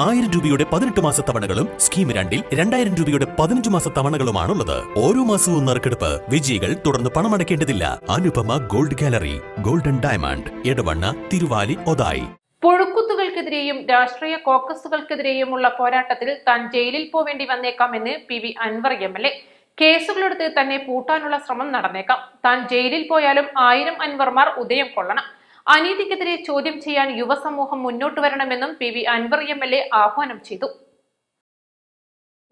ആയിരം രൂപയുടെ പതിനെട്ട് മാസ തവണകളും സ്കീം രണ്ടിൽ രണ്ടായിരം രൂപയുടെ പതിനഞ്ച് മാസ തവണകളുമാണുള്ളത്. ഓരോ മാസവും നറുക്കെടുപ്പ് വിജയികൾ തുടർന്ന് പണമടയ്ക്കേണ്ടതില്ല. Anupama gold gallery golden diamond Edavanna Thiruvali Othayi. പുഴുക്കുത്തുകൾക്കെതിരെയും രാഷ്ട്രീയ കോക്കസുകൾക്കെതിരെയുമുള്ള പോരാട്ടത്തിൽ താൻ ജയിലിൽ പോവേണ്ടി വന്നേക്കാമെന്ന് P V Anvar M L A. കേസുകളെടുത്ത് തന്നെ പൂട്ടാനുള്ള ശ്രമം നടന്നേക്കാം. താൻ ജയിലിൽ പോയാലും ആയിരം അൻവർമാർ ഉദയം കൊള്ളണം. അനീതിക്കെതിരെ ചോദ്യം ചെയ്യാൻ യുവസമൂഹം മുന്നോട്ട് വരണമെന്നും P V Anvar M L A ആഹ്വാനം ചെയ്തു.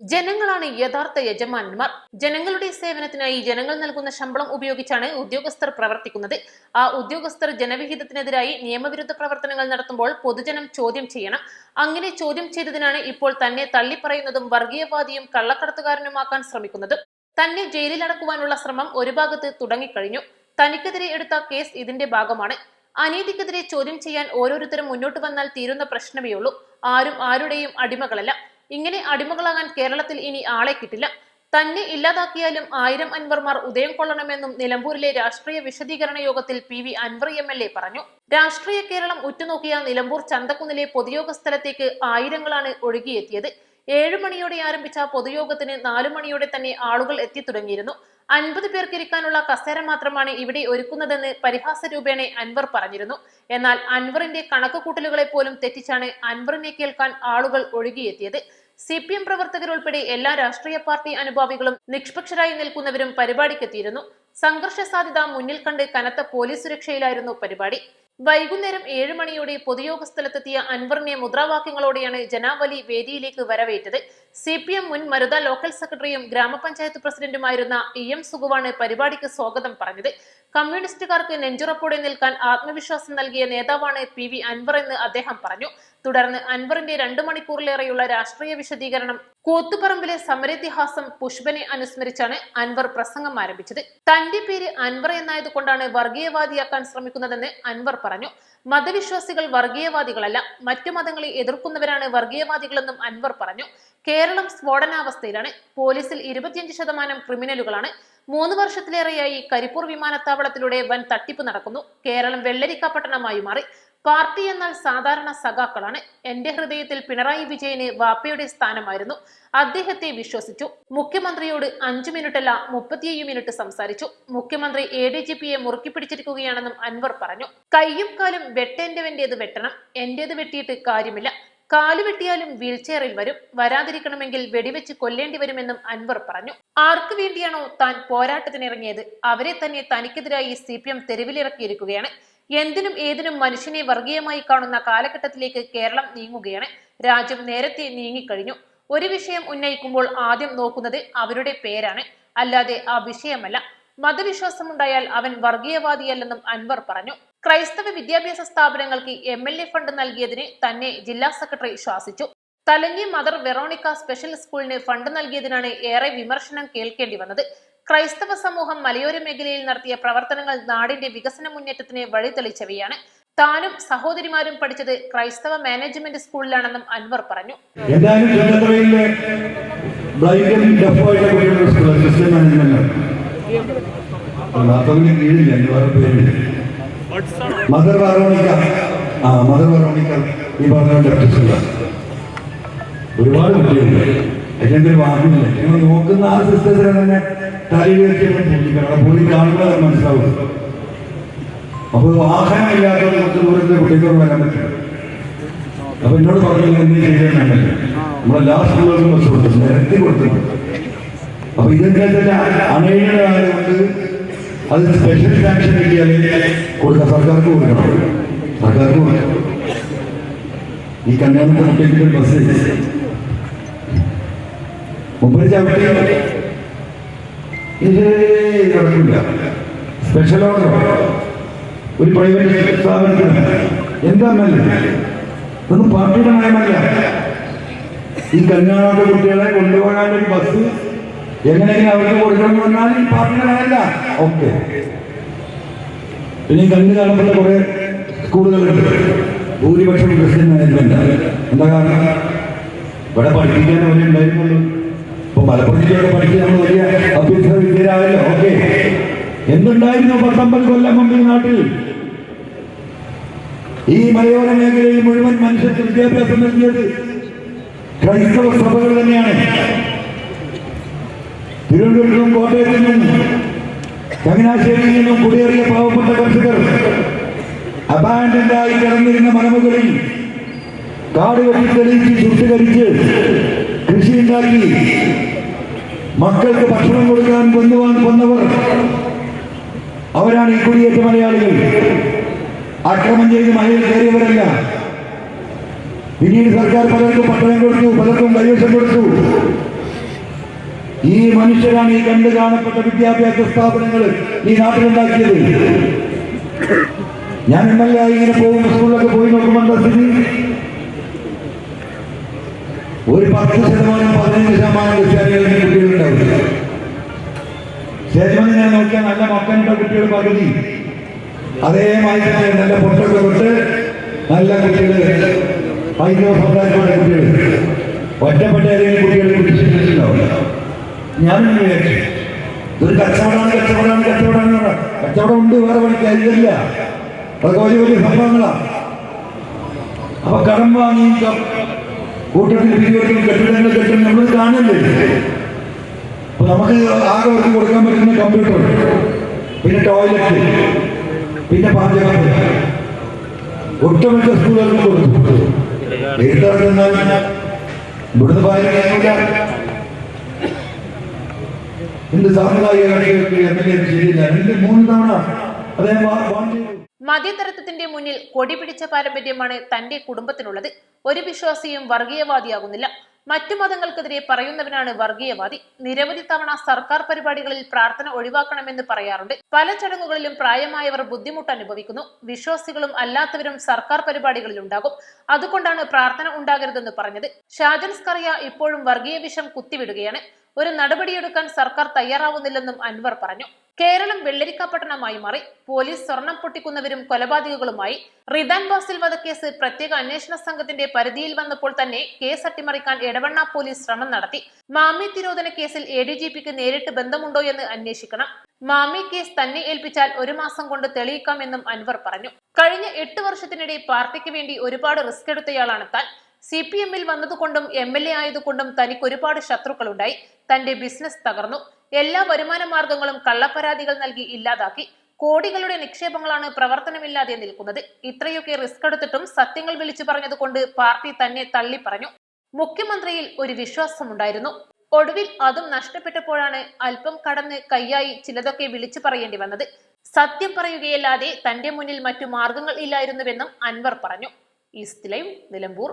ജനങ്ങളാണ് യഥാർത്ഥ യജമാനന്മാർ. ജനങ്ങളുടെ സേവനത്തിനായി ജനങ്ങൾ നൽകുന്ന ശമ്പളം ഉപയോഗിച്ചാണ് ഉദ്യോഗസ്ഥർ പ്രവർത്തിക്കുന്നത്. ആ ഉദ്യോഗസ്ഥർ ജനവിഹിതത്തിനെതിരായി നിയമവിരുദ്ധ പ്രവർത്തനങ്ങൾ നടത്തുമ്പോൾ പൊതുജനം ചോദ്യം ചെയ്യണം. അങ്ങനെ ചോദ്യം ചെയ്തതിനാണ് ഇപ്പോൾ തന്നെ തള്ളിപ്പറയുന്നതും വർഗീയവാദിയും കള്ളക്കടത്തുകാരനുമാക്കാൻ ശ്രമിക്കുന്നതും. തന്നെ ജയിലിലടക്കുവാനുള്ള ശ്രമം ഒരു ഭാഗത്ത് തുടങ്ങിക്കഴിഞ്ഞു. തനിക്കെതിരെ എടുത്ത കേസ് ഇതിന്റെ ഭാഗമാണ്. അനീതിക്കെതിരെ ചോദ്യം ചെയ്യാൻ ഓരോരുത്തരും മുന്നോട്ട് വന്നാൽ തീരുന്ന പ്രശ്നമേ ഉള്ളൂ. ആരും ആരുടെയും അടിമകളല്ല. ഇങ്ങനെ അടിമകളാകാൻ കേരളത്തിൽ ഇനി ആളെ കിട്ടില്ല. തന്നെ ഇല്ലാതാക്കിയാലും ആയിരം അൻവർമാർ ഉദയം കൊള്ളണമെന്നും നിലമ്പൂരിലെ രാഷ്ട്രീയ വിശദീകരണ യോഗത്തിൽ P V Anvar M L A പറഞ്ഞു. രാഷ്ട്രീയ കേരളം ഉറ്റുനോക്കിയ നിലമ്പൂർ ചന്തക്കുന്നിലെ പൊതുയോഗ സ്ഥലത്തേക്ക് ആയിരങ്ങളാണ് ഒഴുകിയെത്തിയത്. ഏഴു മണിയോടെ ആരംഭിച്ച പൊതുയോഗത്തിന് നാലു മണിയോടെ തന്നെ ആളുകൾ എത്തിത്തുടങ്ങിയിരുന്നു അൻപത് പേർക്ക് ഇരിക്കാനുള്ള കസേര മാത്രമാണ് ഇവിടെ ഒരുക്കുന്നതെന്ന് പരിഹാസ രൂപേണ അൻവർ പറഞ്ഞിരുന്നു. എന്നാൽ അൻവറിന്റെ കണക്കുകൂട്ടലുകളെ പോലും തെറ്റിച്ചാണ് അൻവറിനെ കേൾക്കാൻ ആളുകൾ ഒഴുകിയെത്തിയത്. സി പി എം പ്രവർത്തകർ ഉൾപ്പെടെ എല്ലാ രാഷ്ട്രീയ പാർട്ടി അനുഭാവികളും നിഷ്പക്ഷരായി നിൽക്കുന്നവരും പരിപാടിക്കെത്തിയിരുന്നു. സംഘർഷ സാധ്യത മുന്നിൽ കണ്ട് കനത്ത പോലീസ് സുരക്ഷയിലായിരുന്നു പരിപാടി. വൈകുന്നേരം ഏഴ് മണിയോടെ പൊതുയോഗ സ്ഥലത്തെത്തിയ അൻവറിനെ മുദ്രാവാക്യങ്ങളോടെയാണ് ജനാവലി വേദിയിലേക്ക് വരവേറ്റത്. സി പി എം മുൻ മരുത ലോക്കൽ സെക്രട്ടറിയും ഗ്രാമപഞ്ചായത്ത് പ്രസിഡന്റുമായിരുന്ന ഇ എം സുഗുവാണ് പരിപാടിക്ക് സ്വാഗതം പറഞ്ഞത്. കമ്മ്യൂണിസ്റ്റുകാർക്ക് നെഞ്ചുറപ്പോടെ നിൽക്കാൻ ആത്മവിശ്വാസം നൽകിയ നേതാവാണ് പി വി അൻവർ എന്ന് അദ്ദേഹം പറഞ്ഞു. തുടർന്ന് അൻവറിന്റെ രണ്ടു മണിക്കൂറിലേറെയുള്ള രാഷ്ട്രീയ വിശദീകരണം കൂത്തുപറമ്പിലെ സമരതിഹാസം പുഷ്പനെ അനുസ്മരിച്ചാണ് അൻവർ പ്രസംഗം ആരംഭിച്ചത്. തന്റെ പേര് അൻവർ എന്നായതുകൊണ്ടാണ് വർഗീയവാദിയാക്കാൻ ശ്രമിക്കുന്നതെന്ന് അൻവർ പറഞ്ഞു. മതവിശ്വാസികൾ വർഗീയവാദികളല്ല. മറ്റു മതങ്ങളെ എതിർക്കുന്നവരാണ് വർഗീയവാദികളെന്നും അൻവർ പറഞ്ഞു. കേരളം സ്ഫോടനാവസ്ഥയിലാണ്. പോലീസിൽ ഇരുപത്തിയഞ്ച് ശതമാനം ക്രിമിനലുകളാണ്. മൂന്ന് വർഷത്തിലേറെയായി കരിപ്പൂർ വിമാനത്താവളത്തിലൂടെ വൻ തട്ടിപ്പ് നടക്കുന്നു. കേരളം വെള്ളരിക്ക പട്ടണമായി മാറി. പാർട്ടി എന്നാൽ സാധാരണ സഖാക്കളാണ്. എന്റെ ഹൃദയത്തിൽ പിണറായി വിജയന് വാപ്പയുടെ സ്ഥാനമായിരുന്നു. അദ്ദേഹത്തെ വിശ്വസിച്ചു. മുഖ്യമന്ത്രിയോട് അഞ്ചു മിനിറ്റല്ല മുപ്പത്തിയേഴ് മിനിറ്റ് സംസാരിച്ചു. മുഖ്യമന്ത്രി എ ഡി ജി പിയെ മുറുക്കി പിടിച്ചിരിക്കുകയാണെന്നും അൻവർ പറഞ്ഞു. കയ്യും കാലും വെട്ടേണ്ടവന്റേത് വെട്ടണം. എന്റേത് വെട്ടിയിട്ട് കാര്യമില്ല. കാൽ വെട്ടിയാലും വീൽചെയറിൽ വരും. വരാതിരിക്കണമെങ്കിൽ വെടിവെച്ച് കൊല്ലേണ്ടി വരുമെന്നും അൻവർ പറഞ്ഞു. ആർക്കു വേണ്ടിയാണോ താൻ പോരാട്ടത്തിനിറങ്ങിയത്? അവരെ തന്നെ തനിക്കെതിരായി സി പി എം തെരുവിലിറക്കിയിരിക്കുകയാണ്. എന്തിനും ഏതിനും മനുഷ്യനെ വർഗീയമായി കാണുന്ന കാലഘട്ടത്തിലേക്ക് കേരളം നീങ്ങുകയാണ്. രാജ്യം നേരത്തെ നീങ്ങിക്കഴിഞ്ഞു. ഒരു വിഷയം ഉന്നയിക്കുമ്പോൾ ആദ്യം നോക്കുന്നത് അവരുടെ പേരാണ്. അല്ലാതെ ആ വിഷയമല്ല. മതവിശ്വാസം ഉണ്ടായാൽ അവൻ വർഗീയവാദിയല്ലെന്നും അൻവർ പറഞ്ഞു. ക്രൈസ്തവ വിദ്യാഭ്യാസ സ്ഥാപനങ്ങൾക്ക് എം എൽ എ ഫണ്ട് നൽകിയതിന് തന്നെ ജില്ലാ സെക്രട്ടറി ശാസിച്ചു. തലഞ്ഞി മദർ വെറോണിക്ക സ്പെഷ്യൽ സ്കൂളിന് ഫണ്ട് നൽകിയതിനാണ് ഏറെ വിമർശനം കേൾക്കേണ്ടി വന്നത്. ക്രൈസ്തവ സമൂഹം മലയോര മേഖലയിൽ നടത്തിയ പ്രവർത്തനങ്ങൾ നാടിന്റെ വികസന മുന്നേറ്റത്തിന് വഴിതെളിച്ചവയാണ്. താനും സഹോദരിമാരും പഠിച്ചത് ക്രൈസ്തവ മാനേജ്മെന്റ് സ്കൂളിലാണെന്നും അൻവർ പറഞ്ഞു. മദർ ഒരുപാട് കുട്ടികളുണ്ട്. അതിന്റെ വാക്കില്ല നിങ്ങൾ നോക്കുന്ന ആ സിസ്റ്റത്തിനെ തന്നെ വെച്ച് ചിന്തിക്കണം കാണുമ്പോൾ അത് മനസ്സിലാവും. അപ്പോൾ വാഹനമില്ലാത്തവർ കുറച്ച് ദൂരത്തെ കുട്ടികൾ വരാൻ പറ്റില്ല. അപ്പൊ എന്നോട് പറഞ്ഞു എന്ത് ചെയ്യണമെന്നല്ല നമ്മളെല്ലാ സ്കൂളുകളിലും ബസ് കൊടുത്തു. നിരത്തി കൊടുത്തു. അപ്പൊ ഇതൊക്കെ തന്നെ അണയുടെ അത് സ്പെഷ്യൽ സാങ്ഷൻ കിട്ടിയാൽ കൊടുക്കാം. സർക്കാർക്ക് കൊടുക്കണം. സർക്കാർക്ക് കൊടുക്കണം. ഈ കല്യാണത്തിന് കുട്ടിക്ക് ഒരു ബസ് മുമ്പ് ചവിട്ടി ഇത് നടക്കില്ല. സ്പെഷ്യൽ ഓർഡർ ഒരു പ്രൈവറ്റ് സ്ഥാപനത്തിന് എന്താ നല്ലത്? ഇതൊന്നും പാർട്ടിയുടെ നയമല്ല. ഈ കല്യാണത്തെ കുട്ടികളെ കൊണ്ടുപോകാനൊരു ബസ് എങ്ങനെയെങ്കിലും അവർക്ക് കൊടുക്കണം എന്ന് പറഞ്ഞാൽ ഈ പാർട്ടിയുടെ നയമല്ല. ഓക്കെ പിന്നെ ഈ കണ്ണു കാണുമ്പോൾ കുറെ സ്കൂളുകളുണ്ട്. ഭൂരിപക്ഷം ക്രിസ്ത്യൻ മാനേജ്മെന്റ് എന്താ കാരണം? ഇവിടെ പഠിപ്പിക്കാൻ ഒരു ഉണ്ടായിരുന്നുള്ളൂ. ഇപ്പൊ മലപ്പുറം ജില്ലയുടെ പഠിക്കാൻ നമ്മൾ വലിയ അഭ്യർത്ഥന വിദ്യരായല്ലോ ഓക്കെ. എന്തുണ്ടായിരുന്നു പത്തൊമ്പത് കൊല്ലം മുമ്പ് ഈ നാട്ടിൽ ഈ മലയോര മേഖലയിൽ മുഴുവൻ മനുഷ്യർക്ക് വിദ്യാഭ്യാസം നൽകിയത് ക്രൈസ്തവ സഭകൾ തന്നെയാണ്. തിരുവനന്തപുരത്തും കോട്ടയത്തു നിന്നും ചങ്ങനാശ്ശേരിയിൽ നിന്നും കുടിയേറിയ പാവപ്പെട്ട കർഷകർ അബാൻഡായി കിടന്നിരുന്ന മലമുകളിൽ കാട് കെട്ടി തെളിയിച്ച് ശുദ്ധീകരിച്ച് കൃഷി ഉണ്ടാക്കി. മക്കൾക്ക് ഭക്ഷണം കൊടുക്കാൻ കൊന്നുവാൻ കൊന്നവർ. അവരാണ് ഈ കുടിയേറ്റ മലയാളികൾ. ആക്രമം ചെയ്ത് മലയിൽ കയറിയവരല്ല. പിന്നീട് സർക്കാർ പലർക്കും പട്ടണം കൊടുത്തു പലർക്കും കൈവശം കൊടുത്തു. ഈ മനുഷ്യരാണ് ഈ കണ്ട് കാണപ്പെട്ട വിദ്യാഭ്യാസ സ്ഥാപനങ്ങൾ ഈ നാട്ടിലുണ്ടാക്കിയത്. ഞാൻ എം എൽ എ ഇങ്ങനെ പോകും സ്കൂളിലൊക്കെ പോയി നോക്കുമ്പോൾ സ്ഥിതി? ഒരു പത്ത് ശതമാനം പതിനഞ്ച് ശതമാനം ക്രിസ്ത്യാനികളിൽ കുട്ടികളുണ്ടാവില്ല സ്റ്റേജ്മെന്റ് ഞാൻ നോക്കിയാൽ നല്ല മക്കനുള്ള കുട്ടികൾ പകുതി. അതേമായി തന്നെ നല്ല പൊട്ടൊക്കെ തൊട്ട് നല്ല കുട്ടികൾ സമുദായത്തിലുള്ള കുട്ടികൾ ഒറ്റപ്പെട്ട ഏതെങ്കിലും കുട്ടികളെ കുട്ടിച്ചിട്ടുണ്ടാവില്ല ഞാനും വിചാരിച്ചു. ഒരു കച്ചവടമാണ് കച്ചവടമാണ് കച്ചവടമാണ് കച്ചവടം ഉണ്ട് വേറെ പണിക്ക് അതില്ല അതൊക്കെ വലിയ വലിയ സംഭവങ്ങളാണ് അപ്പൊ കടം വാങ്ങി കൂട്ടത്തിൽ കെട്ടിടങ്ങൾ കെട്ടിടം നമ്മൾ അപ്പൊ നമുക്ക് ആകെ അവർക്ക് കൊടുക്കാൻ പറ്റുന്ന കമ്പ്യൂട്ടർ പിന്നെ ടോയ്ലറ്റ് പിന്നെ പാചകം ഒട്ടുമിക്ക സ്കൂളുകൾക്കും കൊടുത്തു. എഴുതാറുണ്ടെന്നാൽ ഇവിടുന്ന് പാചകം കഴിയില്ല എന്ത് സാമുദായിക കണികൾക്ക് എം എൽ എ രണ്ട് മൂന്ന് തവണ അദ്ദേഹം വാൺ മദ്യതരത്വത്തിന്റെ മുന്നിൽ കൊടി പിടിച്ച പാരമ്പര്യമാണ് തന്റെ കുടുംബത്തിനുള്ളത്. ഒരു വിശ്വാസിയും വർഗീയവാദിയാകുന്നില്ല. മറ്റു മതങ്ങൾക്കെതിരെ പറയുന്നവനാണ് വർഗീയവാദി. നിരവധി തവണ സർക്കാർ പരിപാടികളിൽ പ്രാർത്ഥന ഒഴിവാക്കണമെന്ന് പറയാറുണ്ട്. പല ചടങ്ങുകളിലും പ്രായമായവർ ബുദ്ധിമുട്ട് അനുഭവിക്കുന്നു. വിശ്വാസികളും അല്ലാത്തവരും സർക്കാർ പരിപാടികളിൽ ഉണ്ടാകും. അതുകൊണ്ടാണ് പ്രാർത്ഥന ഉണ്ടാകരുതെന്ന് പറഞ്ഞത്. ഷാജൻസ് കറിയ ഇപ്പോഴും വർഗീയ വിഷം കുത്തിവിടുകയാണ്. ഒരു നടപടിയെടുക്കാൻ സർക്കാർ തയ്യാറാവുന്നില്ലെന്നും അൻവർ പറഞ്ഞു. കേരളം വെള്ളരിക്കാപ്പട്ടണമായി മാറി. പോലീസ് സ്വർണം പൊട്ടിക്കുന്നവരും കൊലപാതകങ്ങളുമായി റിദാൻ ബാസിൽ വധക്കേസ് പ്രത്യേക അന്വേഷണ സംഘത്തിന്റെ പരിധിയിൽ വന്നപ്പോൾ തന്നെ കേസ് അട്ടിമറിക്കാൻ എടവണ്ണ പോലീസ് ശ്രമം നടത്തി. മാമി തിരോധന കേസിൽ എ ഡി ജി പിക്ക് നേരിട്ട് ബന്ധമുണ്ടോ എന്ന് അന്വേഷിക്കണം. മാമി കേസ് തന്നെ ഏൽപ്പിച്ചാൽ ഒരു മാസം കൊണ്ട് തെളിയിക്കാമെന്നും അൻവർ പറഞ്ഞു. കഴിഞ്ഞ എട്ട് വർഷത്തിനിടെ പാർട്ടിക്ക് വേണ്ടി ഒരുപാട് റിസ്ക് എടുത്തയാളാണ് താൻ. സി പി എമ്മിൽ വന്നതുകൊണ്ടും എം എൽ എ ആയതുകൊണ്ടും തനിക്ക് ഒരുപാട് ശത്രുക്കളുണ്ടായി. തന്റെ ബിസിനസ് തകർന്നു. എല്ലാ വരുമാന മാർഗങ്ങളും കള്ളപ്പരാതികൾ നൽകി ഇല്ലാതാക്കി. കോടികളുടെ നിക്ഷേപങ്ങളാണ് പ്രവർത്തനമില്ലാതെ നിൽക്കുന്നത്. ഇത്രയൊക്കെ റിസ്ക് എടുത്തിട്ടും സത്യങ്ങൾ വിളിച്ചു പറഞ്ഞതുകൊണ്ട് പാർട്ടി തന്നെ തള്ളി പറഞ്ഞു. മുഖ്യമന്ത്രിയിൽ ഒരു വിശ്വാസമുണ്ടായിരുന്നു. ഒടുവിൽ അതും നഷ്ടപ്പെട്ടപ്പോഴാണ് അല്പം കടന്ന് കൈയായി ചിലതൊക്കെ വിളിച്ചു പറയേണ്ടി വന്നത്. സത്യം പറയുകയല്ലാതെ തന്റെ മുന്നിൽ മറ്റു മാർഗങ്ങൾ ഇല്ലായിരുന്നുവെന്നും അൻവർ പറഞ്ഞു. East live Nilambur.